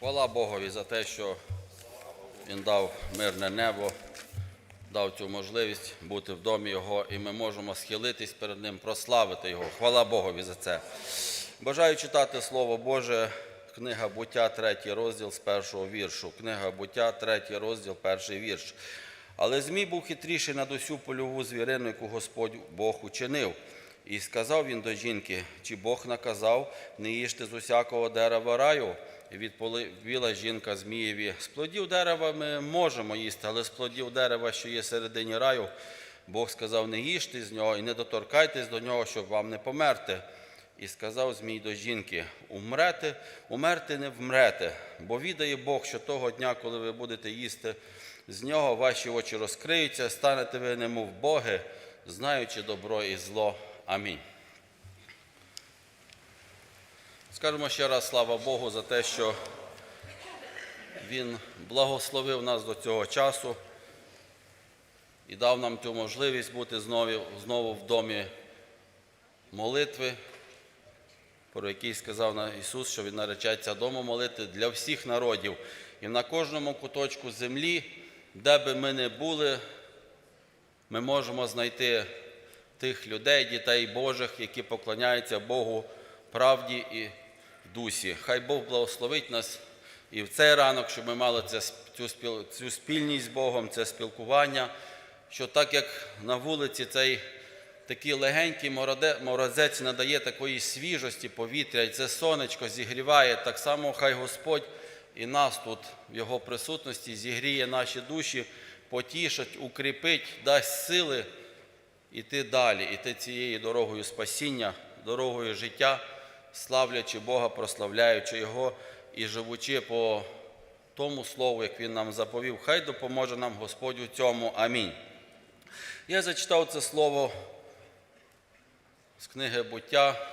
Хвала Богові за те, що Він дав мирне небо, дав цю можливість бути в домі Його, і ми можемо схилитись перед Ним, прославити Його. Хвала Богові за це. Бажаю читати Слово Боже, книга буття, третій розділ з першого віршу. Книга буття, третій розділ, перший вірш. Але Змій був хитріший над усю польову звірину, яку Господь Бог учинив. І сказав він до жінки, чи Бог наказав, не їжте з усякого дерева раю. Відповіла жінка Змієві, з плодів дерева ми можемо їсти, але з плодів дерева, що є середині раю, Бог сказав, не їжте з нього і не доторкайтесь до нього, щоб вам не померти. І сказав Змій до жінки: умрете, умерти не вмрете, бо відає Бог, що того дня, коли ви будете їсти з нього, ваші очі розкриються, станете ви немов Боги, знаючи добро і зло. Амінь. Скажемо ще раз слава Богу за те, що Він благословив нас до цього часу і дав нам цю можливість бути знову, знову в домі молитви, про який сказав на Ісус, що Він наречеться дому молити для всіх народів. І на кожному куточку землі, де би ми не були, ми можемо знайти тих людей, дітей Божих, які поклоняються Богу правді і дусі. Хай Бог благословить нас і в цей ранок, щоб ми мали цю, спільність з Богом, це спілкування, що так як на вулиці цей такий легенький морозець надає такої свіжості повітря, і це сонечко зігріває, так само хай Господь і нас тут в Його присутності зігріє наші душі, потішить, укріпить, дасть сили іти далі, іти цією дорогою спасіння, дорогою життя, славлячи Бога, прославляючи Його і живучи по тому слову, як Він нам заповів. Хай допоможе нам Господь у цьому. Амінь. Я зачитав це слово з книги буття,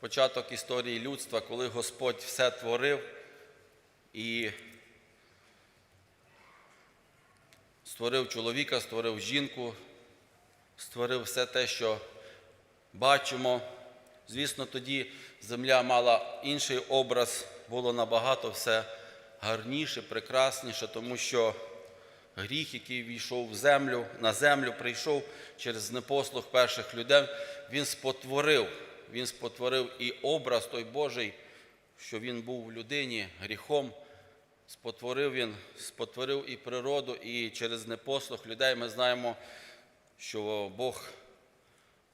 початок історії людства, коли Господь все творив і створив чоловіка, створив жінку, створив все те, що бачимо. Звісно, тоді земля мала інший образ, було набагато все гарніше, прекрасніше, тому що гріх, який війшов в землю, на землю, прийшов через непослух перших людей, він спотворив, він спотворив і образ той Божий, що він був в людині гріхом. Спотворив він, спотворив і природу, і через непослух людей ми знаємо, що Бог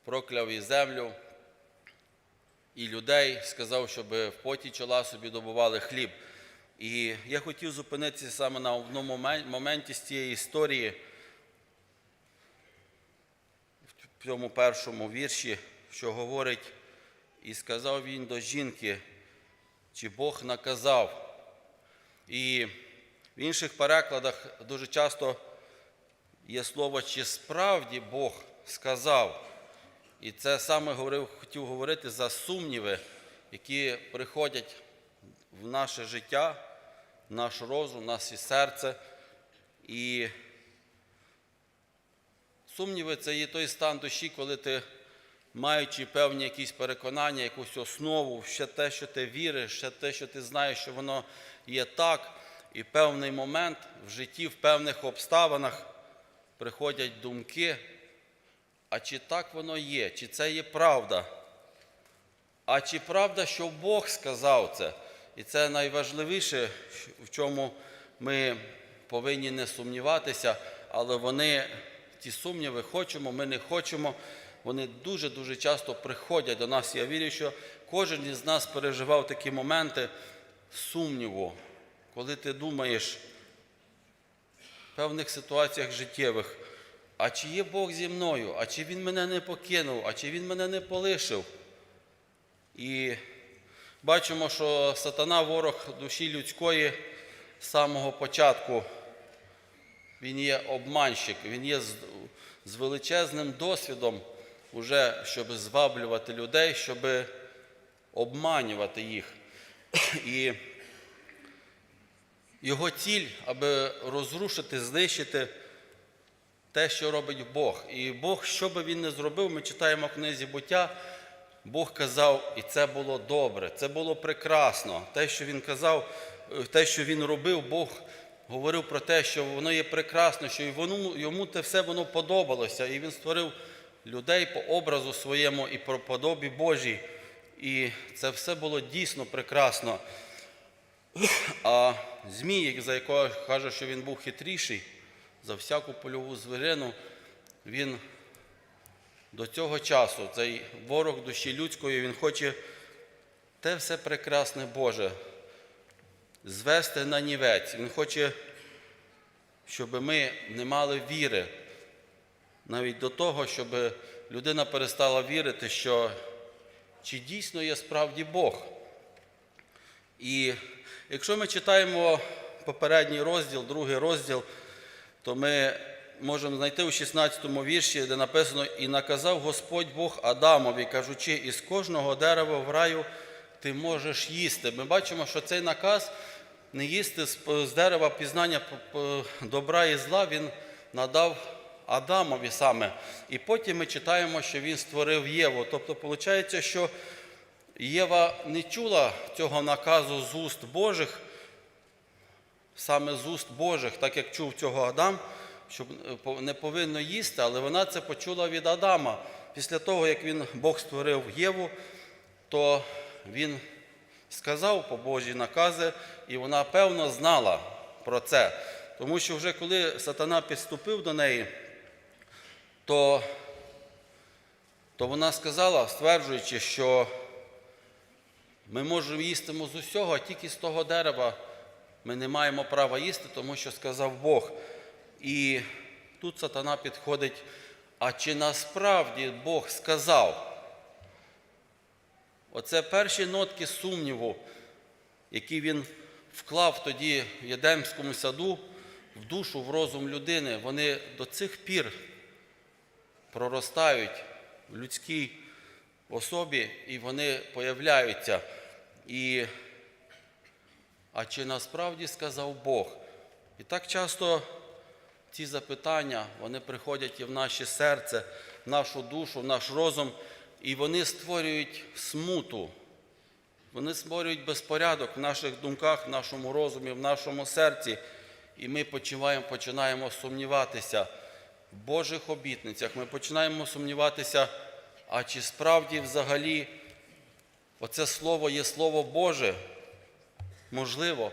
прокляв і землю, і людей, сказав, щоб в поті чола собі добували хліб. І я хотів зупинитися саме на одному моменті з цієї історії, в цьому першому вірші, що говорить, і сказав він до жінки, чи Бог наказав. І в інших перекладах дуже часто є слово, чи справді Бог сказав. І це саме говорив, хотів говорити за сумніви, які приходять в наше життя, в наш розум, в наше серце. І сумніви це є той стан душі, коли ти, маючи певні якісь переконання, якусь основу, ще те, що ти віриш, ще те, що ти знаєш, що воно є так, і певний момент в житті, в певних обставинах приходять думки, а чи так воно є, чи це є правда? А чи правда, що Бог сказав це? І це найважливіше, в чому ми повинні не сумніватися, але вони, ті сумніви, хочемо, ми не хочемо, вони дуже-дуже часто приходять до нас. Я вірю, що кожен із нас переживав такі моменти сумніву, коли ти думаєш в певних ситуаціях життєвих, а чи є Бог зі мною, а чи Він мене не покинув, а чи Він мене не полишив. І бачимо, що сатана, ворог душі людської з самого початку, він є обманщик, він є з, величезним досвідом, уже, щоб зваблювати людей, щоб обманювати їх. І його ціль, аби розрушити, знищити те, що робить Бог. І Бог, що би він не зробив, ми читаємо в книзі буття, Бог казав, і це було добре, це було прекрасно. Те, що він казав, те, що він робив, Бог говорив про те, що воно є прекрасно, що воно, йому те все воно подобалося. І він створив людей по образу своєму і по подобі Божій. І це все було дійсно прекрасно. А Змій, за якого каже, що він був хитріший за всяку польову звірину, він до цього часу, цей ворог душі людської, він хоче те все прекрасне Боже звести на нівець. Він хоче, щоб ми не мали віри, навіть до того, щоб людина перестала вірити, що чи дійсно є справді Бог. І якщо ми читаємо попередній розділ, другий розділ, то ми можемо знайти у 16 вірші, де написано: І наказав Господь Бог Адамові, кажучи, із кожного дерева в раю ти можеш їсти. Ми бачимо, що цей наказ не їсти з дерева пізнання добра і зла, він надав Адамові саме. І потім ми читаємо, що він створив Єву. Тобто, виходить, що Єва не чула цього наказу з уст Божих, саме з уст Божих, так як чув цього Адам, що не повинно їсти, але вона це почула від Адама. Після того, як він, Бог створив Єву, то він сказав по Божі накази, і вона певно знала про це. Тому що вже коли сатана підступив до неї, то, то вона сказала, стверджуючи, що ми можемо їсти з усього, тільки з того дерева ми не маємо права їсти, тому що сказав Бог. І тут сатана підходить, а чи насправді Бог сказав? Оце перші нотки сумніву, які він вклав тоді в Єдемському саду, в душу, в розум людини, вони до цих пір проростають в людській особі і вони появляються. І, а чи насправді сказав Бог? І так часто ці запитання вони приходять і в наше серце, в нашу душу, в наш розум, і вони створюють смуту. Вони створюють безпорядок в наших думках, в нашому розумі, в нашому серці. І ми починаємо, починаємо сумніватися в Божих обітницях. Ми починаємо сумніватися, а чи справді взагалі оце слово є Слово Боже? Можливо.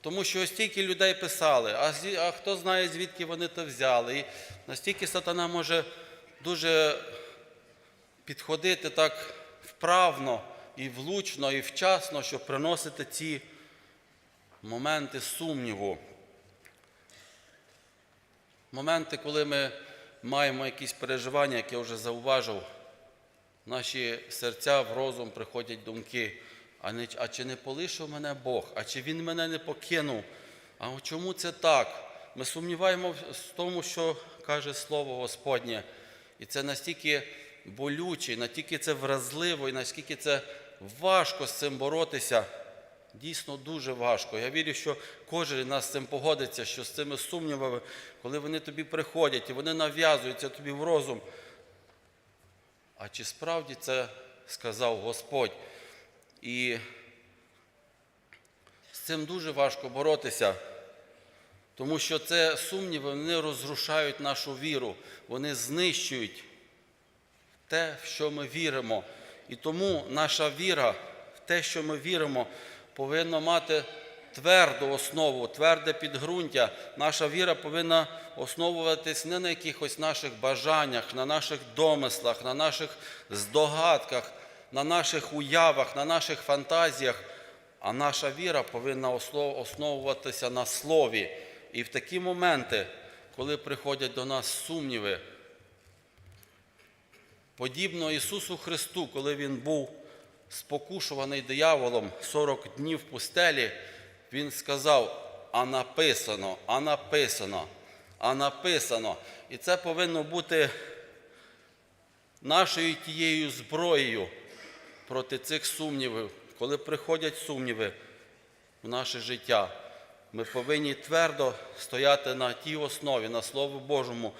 Тому що стільки людей писали, а, а хто знає, звідки вони то взяли. І настільки сатана може дуже підходити так вправно і влучно, і вчасно, щоб приносити ці моменти сумніву. Моменти, коли ми маємо якісь переживання, як я вже зауважив, наші серця в розум приходять думки. А, не, а чи не полишив мене Бог? А чи Він мене не покинув? А чому це так? Ми сумніваємо в тому, що каже Слово Господнє. І це настільки болюче, настільки це вразливо, і наскільки це важко з цим боротися. Дійсно дуже важко. Я вірю, що кожен нас з цим погодиться, що з цими сумнівами, коли вони тобі приходять і вони нав'язуються тобі в розум. А чи справді це сказав Господь? І з цим дуже важко боротися, тому що це сумніви вони розрушають нашу віру, вони знищують те, в що ми віримо. І тому наша віра в те, що ми віримо, повинна мати тверду основу, тверде підґрунтя. Наша віра повинна основуватись не на якихось наших бажаннях, на наших домислах, на наших здогадках, на наших уявах, на наших фантазіях. А наша віра повинна основуватися на слові. І в такі моменти, коли приходять до нас сумніви, подібно Ісусу Христу, коли Він був спокушуваний дияволом 40 днів в пустелі, Він сказав, а написано, а написано, а написано. І це повинно бути нашою тією зброєю проти цих сумнівів, коли приходять сумніви в наше життя. Ми повинні твердо стояти на тій основі, на Слові Божому,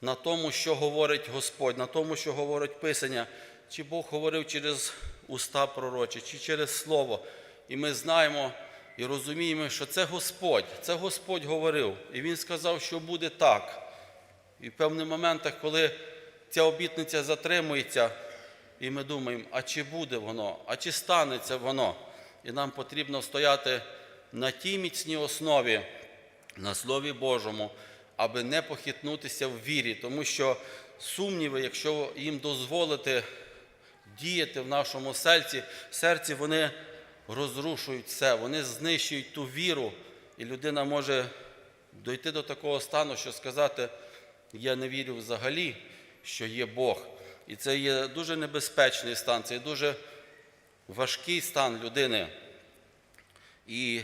на тому, що говорить Господь, на тому, що говорить Писання, чи Бог говорив через уста пророчі, чи через Слово. І ми знаємо, і розуміємо, що це Господь, це Господь говорив. І Він сказав, що буде так. І в певних моментах, коли ця обітниця затримується, і ми думаємо, а чи буде воно, а чи станеться воно? І нам потрібно стояти на тій міцній основі, на Слові Божому, аби не похитнутися в вірі, тому що сумніви, якщо їм дозволити діяти в нашому серці, серці вони розрушують все, вони знищують ту віру, і людина може дойти до такого стану, що сказати, я не вірю взагалі, що є Бог. І це є дуже небезпечний стан, це є дуже важкий стан людини. І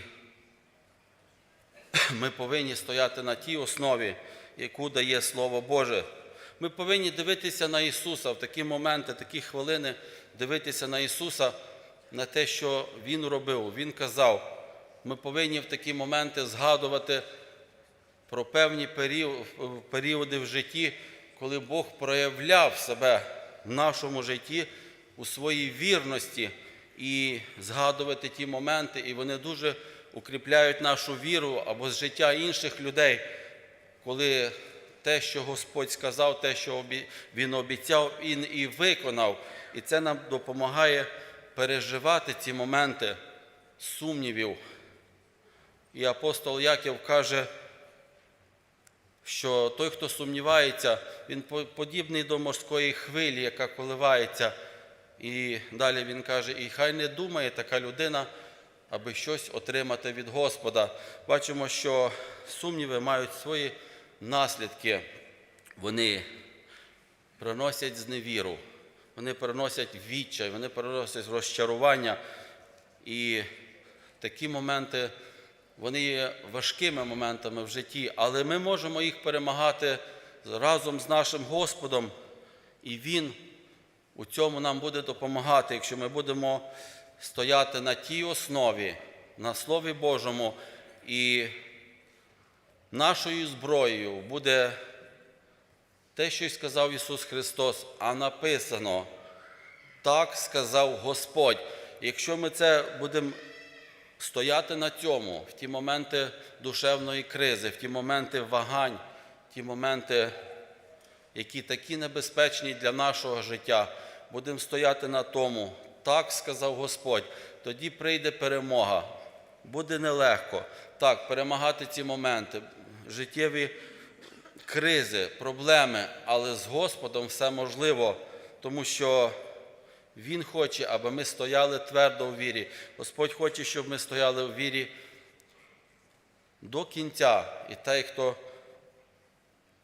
ми повинні стояти на тій основі, яку дає Слово Боже. Ми повинні дивитися на Ісуса в такі моменти, такі хвилини, дивитися на Ісуса, на те, що Він робив, Він казав. Ми повинні в такі моменти згадувати про певні періоди в житті, коли Бог проявляв себе в нашому житті у своїй вірності і згадувати ті моменти, і вони дуже укріпляють нашу віру або життя інших людей, коли те, що Господь сказав, те, що Він обіцяв, Він і виконав. І це нам допомагає переживати ці моменти сумнівів. І апостол Яків каже, що той, хто сумнівається, він подібний до морської хвилі, яка коливається. І далі він каже, і хай не думає така людина, аби щось отримати від Господа. Бачимо, що сумніви мають свої наслідки. Вони приносять зневіру, вони приносять відчай, вони приносять розчарування. І такі моменти, вони є важкими моментами в житті, але ми можемо їх перемагати разом з нашим Господом, і Він у цьому нам буде допомагати, якщо ми будемо стояти на тій основі, на Слові Божому, і нашою зброєю буде те, що й сказав Ісус Христос, а написано, так сказав Господь. Якщо ми це будемо стояти на цьому в ті моменти душевної кризи, в ті моменти вагань, в ті моменти, які такі небезпечні для нашого життя, будемо стояти на тому, так сказав Господь, тоді прийде перемога. Буде нелегко. Так, перемагати ці моменти, життєві кризи, проблеми, але з Господом все можливо, тому що Він хоче, аби ми стояли твердо у вірі. Господь хоче, щоб ми стояли у вірі до кінця. І той, хто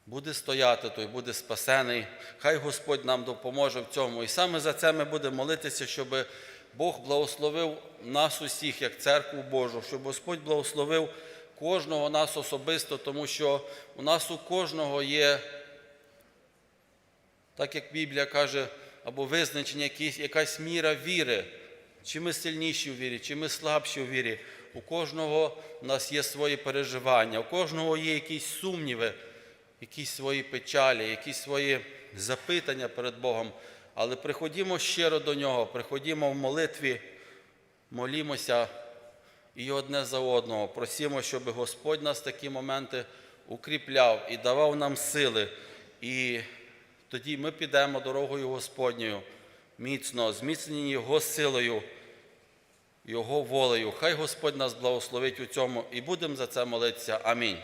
буде стояти, той буде спасений. Хай Господь нам допоможе в цьому. І саме за це ми будемо молитися, щоб Бог благословив нас усіх, як церкву Божу, щоб Господь благословив кожного нас особисто, тому що у нас у кожного є, так як Біблія каже, або визначення, якісь- якась міра віри. Чи ми сильніші у вірі, чи ми слабші у вірі. У кожного у нас є свої переживання, у кожного є якісь сумніви, якісь свої печалі, якісь свої запитання перед Богом. Але приходімо щиро до Нього, приходімо в молитві, молімося і одне за одного. Просімо, щоб Господь нас в такі моменти укріпляв і давав нам сили. І тоді ми підемо дорогою Господньою міцно, зміцнені Його силою, Його волею. Хай Господь нас благословить у цьому і будемо за це молитися. Амінь.